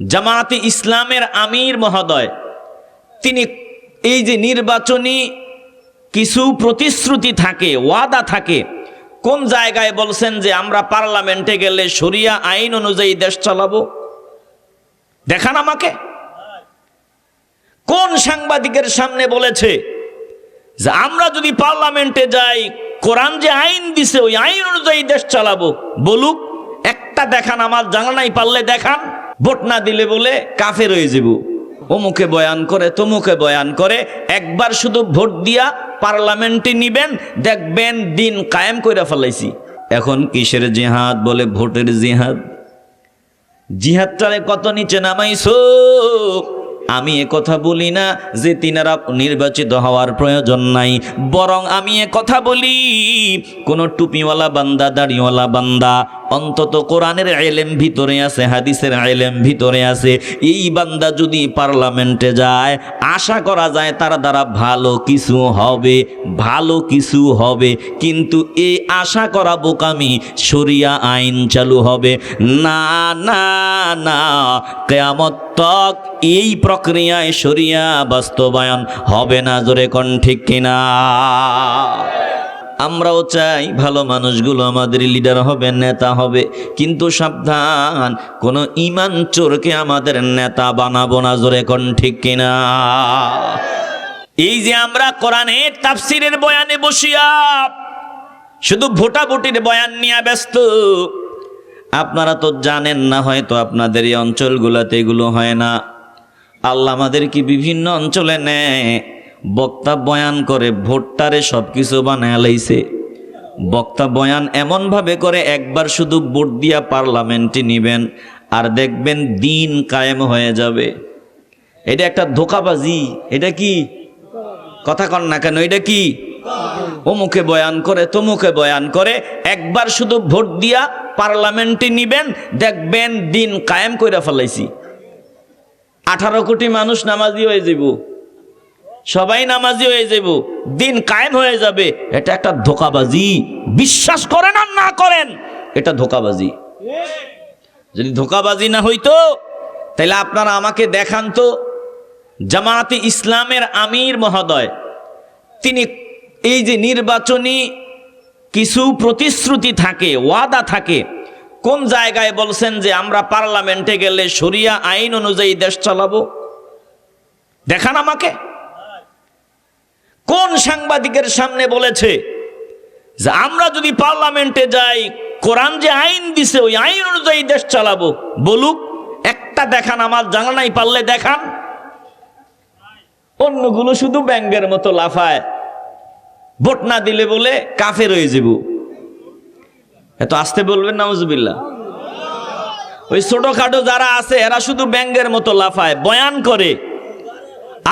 জামাতে ইসলামের আমির মহোদয়, তিনি এই যে নির্বাচনী কিছু প্রতিশ্রুতি থাকে, ওয়াদা থাকে, কোন জায়গায় বলছেন যে আমরা পার্লামেন্টে গেলে শরিয়া আইন অনুযায়ী দেশ চালাবো? দেখান আমাকে। কোন সাংবাদিকের সামনে বলেছে যে আমরা যদি পার্লামেন্টে যাই, কোরআন যে আইন দিছে, ওই আইন অনুযায়ী দেশ চালাবো? বলুক, একটা দেখান আমার, জানা নাই পারলে দেখান। ভোট না দিলে বলে কাফে রয়ে যাব। অমুকে বয়ান করে, তমুকে বয়ান করে, একবার শুধু ভোট দিয়া পার্লামেন্টে নিবেন, দেখবেন দিন কায়েম করে ফেলাইছি। এখন কিসের জিহাদ বলে ভোটের জিহাদ? জিহাদটারে কত নিচে নামাইছো? আমি এ কথা বলি না যে তিনারা নির্বাচিত হওয়ার প্রয়োজন নাই, বরং আমি এ কথা বলি, কোন টুপিওয়ালা বান্দা, দাড়িওয়ালা বান্দা অন্তত কোরআনের এলেম ভিতরে আছে, হাদিসের এলেম ভিতরে আছে। এই বান্দা যদি পার্লামেন্টে যায়, আশা করা যায় তার দ্বারা ভালো কিছু হবে, ভালো কিছু হবে। কিন্তু এই আশা করা বোকামি শরিয়া আইন চালু হবে। না না না, কেয়ামত তক এই প্রক্রিয়ায় শরিয়া বাস্তবায়ন হবে না, জোরে কোন ঠিক কিনা? আমরাও চাই ভালো মানুষগুলো আমাদের লিডার হবে, নেতা হবে। কিন্তু সাবধান, কোনো ইমান চোরকে আমাদের নেতা বানাবো না, জোরে কোন ঠিক কিনা? এই যে আমরা কোরআনের তাফসিরের বয়ানে বসিয়া শুধু ভোটাভুটির বয়ান নিয়ে ব্যস্ত, আপনারা তো জানেন না, হয়তো আপনাদের এই অঞ্চলগুলোতে এগুলো হয় না। আল্লাহ আমাদেরকে বিভিন্ন অঞ্চলে নেয়। বক্তা বয়ান করে, ভোটটারে সব কিছু বানায় লাইছে। বক্তা বয়ান এমনভাবে করে, একবার শুধু ভোট দিয়া পার্লামেন্টে নিবেন, আর দেখবেন দিন কায়েম হয়ে যাবে। এটা একটা ধোকাবাজি, এটা কি? কথা কন না কেন, এটা কি? অমুকে বয়ান করে, তমুকে বয়ান করে, একবার শুধু ভোট দিয়া পার্লামেন্টে নিবেন, দেখবেন দিন কায়েম করে ফেলাইছি। আঠারো কোটি মানুষ নামাজি হয়ে যাব সবাই নামাজি হয়ে যাব দিন কায়েম হয়ে যাবে। এটা একটা ধোকাবাজি। বিশ্বাস করেন আর না করেন, এটা ধোকাবাজি। যদি ধোকাবাজি না হইতো তাহলে আপনারা আমাকে দেখান তো। জামাতে ইসলামের আমির মহোদয়, তিনি এই যে নির্বাচনী কিছু প্রতিশ্রুতি থাকে, ওয়াদা থাকে, কোন জায়গায় বলছেন যে আমরা পার্লামেন্টে গেলে শরিয়া আইন অনুযায়ী দেশ চালাবো? দেখান আমাকে। কোন সাংবাদিকের সামনে বলেছে যে আমরা যদি পার্লামেন্টে যাই, কোরআন যে আইন দিছে, ওই আইন অনুযায়ী দেশ চালাবো। বলুক, একটা দেখান আমার জানা নাই, পারলে দেখান। অন্যগুলো শুধু ব্যাঙ্গের মতো লাফায়। ভোট না দিলে বলে কাফের হয়ে যাব। এত আসতে বলবেন নাউজুবিল্লাহ ওই ছোটখাটো যারা আছে, এরা শুধু ব্যাঙ্গের মতো লাফায়, বয়ান করে।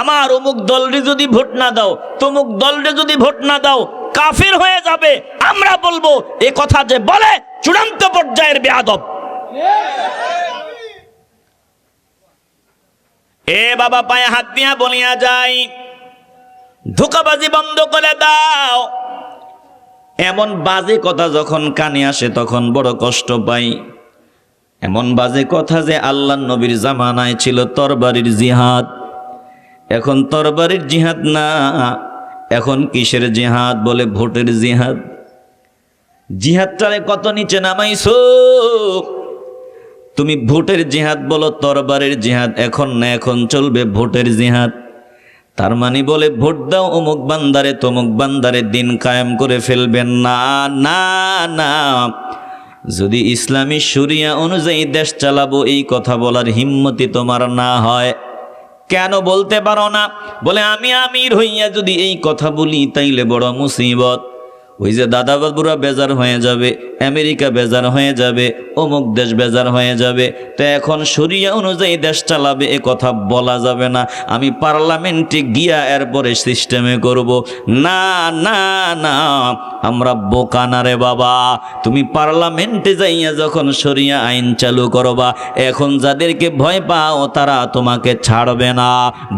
আমার অমুক দলরে যদি ভোট না দাও, তমুক দলরে যদি ভোট না দাও, কাফের হয়ে যাবে। আমরা বলব, এ কথা যে বলে, চূড়ান্ত পর্যায়ের বেয়াদব। এ বাবা পায়ে হাত দিয়া বলিয়া যাই, ধোকাবাজি বন্ধ করে দাও। এমন বাজে কথা যখন কানে আসে, তখন বড় কষ্ট পাই। এমন বাজে কথা যে আল্লাহ নবীর জামানায় ছিল তরবারির জিহাদ। এখন তরবারির জিহাদ না, এখন কিসের জিহাদ বলে ভোটের জিহাদ? জিহাদটারে কত নিচে নামাইছো? তুমি ভোটের জিহাদ বলো তরবারের জিহাদ এখন না এখন চলবে ভোটের জিহাদ। তার মানে বলে ভোট দাও অমুক বান্দারে, তমুক বান্দারে দিন কায়েম করে ফেলবেন। না না না। যদি ইসলামী শরিয়া অনুযায়ী দেশ চালাবো, এই কথা বলার হিম্মতি তোমার না হয়। কেন বলতে পারো না? বলে, আমি আমির হইয়া যদি এই কথা বলি, তাইলে বড় মুসিবত। ওই যে দাদা বাবুরা বেজার হয়ে যাবে, আমেরিকা বেজার হয়ে যাবে, অমুক দেশ বেজার হয়ে যাবে, তো এখন সরিয়া অনুযায়ী দেশ চালাবে, এ কথা বলা যাবে না। আমি পার্লামেন্টে গিয়া এরপরে সিস্টেমে করব। না না না, আমরা বোকা না রে বাবা। তুমি পার্লামেন্টে যাইয়া যখন সরিয়া আইন চালু করবা, এখন যাদেরকে ভয় পাও তারা তোমাকে ছাড়বে না,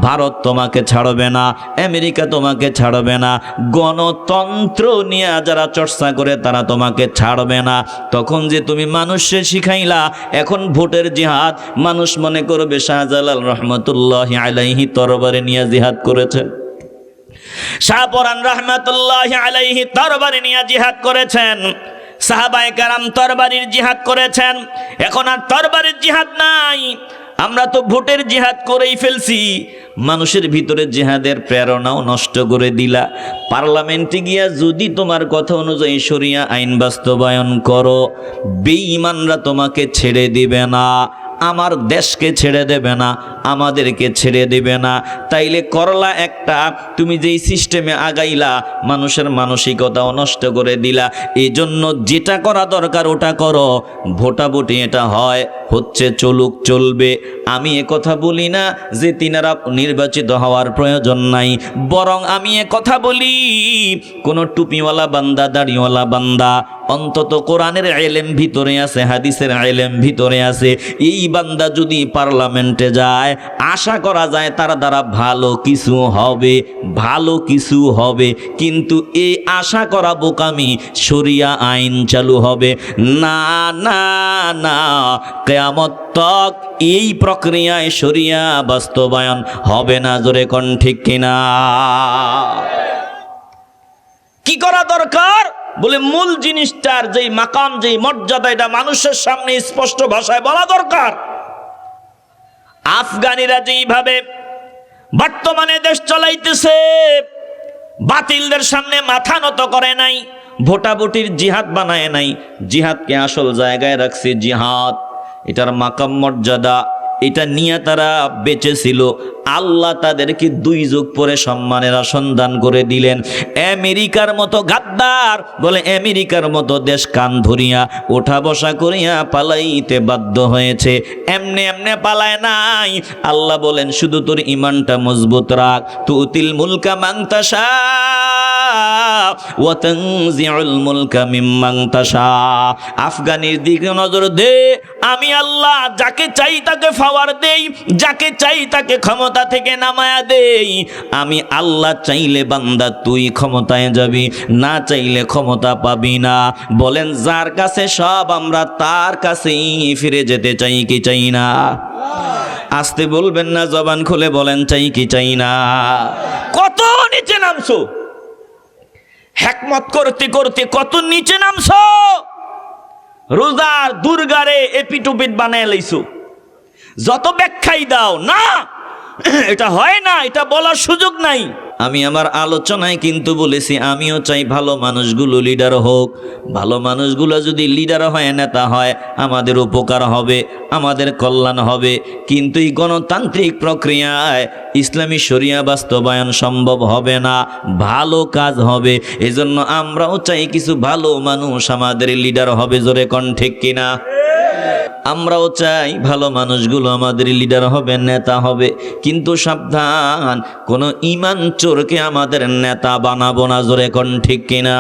ভারত তোমাকে ছাড়বে না, আমেরিকা তোমাকে ছাড়বে না, গণতন্ত্র নিয়ে যারা চর্চা করে তারা তোমাকে ছাড়বে না। তখন যে তুমি মানুষকে শিখাইলা, এখন ভোটের জিহাদ, মানুষ মনে করবে শাহজালাল রহমতুল্লাহ আলাইহি তরবারে নিয়ে জিহাদ করেছেন শাহপরান রহমতুল্লাহ আলাইহি তরবারি নিয়ে জিহাদ করেছেন। সাহাবায়ে কারাম তরবারির জিহাদ করেছেন। এখন আর তরবারির জিহাদ নাই। আমরা তো ভোটের জিহাদ করেই ফেলছি। মানুষের ভিতরে জেহাদের প্রেরণাও নষ্ট করে দিলা। পার্লামেন্টে গিয়া যদি তোমার কথা অনুযায়ী সরিয়া আইন বাস্তবায়ন করো, বেঈমানরা তোমাকে ছেড়ে দিবে না। আমার দেশকে ছেড়ে দেবে না, আমাদেরকে ছেড়ে দেবে না। তাইলে করলা একটা, তুমি যেই সিস্টেমে আগাইলা, মানুষের মানসিকতাও নষ্ট করে দিলা। এই জন্য যেটা করা দরকার ওটা করো। ভোটাভুটি এটা হয়, হচ্ছে চলুক, চলবে। আমি কথা বলি না যে তিনারা নির্বাচিত হওয়ার প্রয়োজন নাই। বরং আমি কথা বলি, কোনো টুপিওয়ালা বান্দা, দাড়িওয়ালা বান্দা অন্তত কোরআনের এলেম ভিতরে আছে, হাদিসের এলেম ভিতরে আছে। এই বান্দা যদি পার্লামেন্টে যায়, আশা করা যায় তার দ্বারা ভালো কিছু হবে, ভালো কিছু হবে। কিন্তু এই আশা করা বোকামি শরিয়া আইন চালু হবে। না না না, কেয়ামত তক এই প্রক্রিয়ায় শরিয়া বাস্তবায়ন হবে না, জোরে কোন ঠিক কিনা? কি করা দরকার? বলে মূল জিনিসটার যেই মাকাম, যেই মর্যাদা, এটা মানুষের সামনে স্পষ্ট ভাষায় বলা দরকার। আফগানিরা যেইভাবে বর্তমানে দেশ চালাইতেছে, বাতিলদের সামনে মাথা নত করে নাই, ভোটাভুটির জিহাদ বানায় নাই। জিহাদকে আসল জায়গায় রাখছে জিহাদ। এটার মাকাম মর্যাদা এটা নিয়ে তারা বেঁচে ছিল আল্লাহ তাদেরকে দুই যুগ পরে সম্মানের আসন দান করে দিলেন। আমেরিকার মতো গাদ্দার, বলে আমেরিকার মতো দেশ কান ধরিয়া ওঠা বসা করিয়া পালাইতে বাধ্য হয়েছে। এমনে এমনে পালায় নাই। আল্লাহ বলেন, শুধু তোর ইমানটা মজবুত রাখ। তুতিল মুলকা মাংতাসা মিম্মান তাশা। আফগানির দিকে নজর দে, আমি আল্লাহ যাকে চাই তাকে দেই, যাকে চাই তাকে ক্ষমতা থেকে নামায়া দেই। আমি আল্লাহ চাইলে বান্দা তুই ক্ষমতায় যাবি, না চাইলে ক্ষমতা পাবি না। বলেন, যার কাছে সব, আমরা তার কাছেই ফিরে যেতে চাই কি চাই না? আসতে বলবেন না, জবান খুলে বলেন, চাই কি চাই না? কত নিচে নামছো? হ্যাকমত করতে করতে কত নিচে নামছ? রোজার দুর্গারে এপিটুপিট বানায় লইছো। যত ব্যাখ্যাই দাও, না, এটা হয় না, এটা বলার সুযোগ নাই। আমি আমার আলোচনায় কিন্তু বলেছি, আমিও চাই ভালো মানুষগুলো লিডার হোক। ভালো মানুষগুলো যদি লিডার হয়, নেতা হয়, আমাদের উপকার হবে, আমাদের কল্যাণ হবে। কিন্তু এই গণতান্ত্রিক প্রক্রিয়ায় ইসলামী শরিয়া বাস্তবায়ন সম্ভব হবে না, ভালো কাজ হবে। এজন্য আমরাও চাই কিছু ভালো মানুষ আমাদের লিডার হবে, জোরে কন ঠিক কিনা? আমরাও চাই ভালো মানুষগুলো আমাদের লিডার হবে, নেতা হবে। কিন্তু সাবধান, কোন ইমান চোরকে আমাদের নেতা বানাবো না জোরে কোন ঠিক কিনা।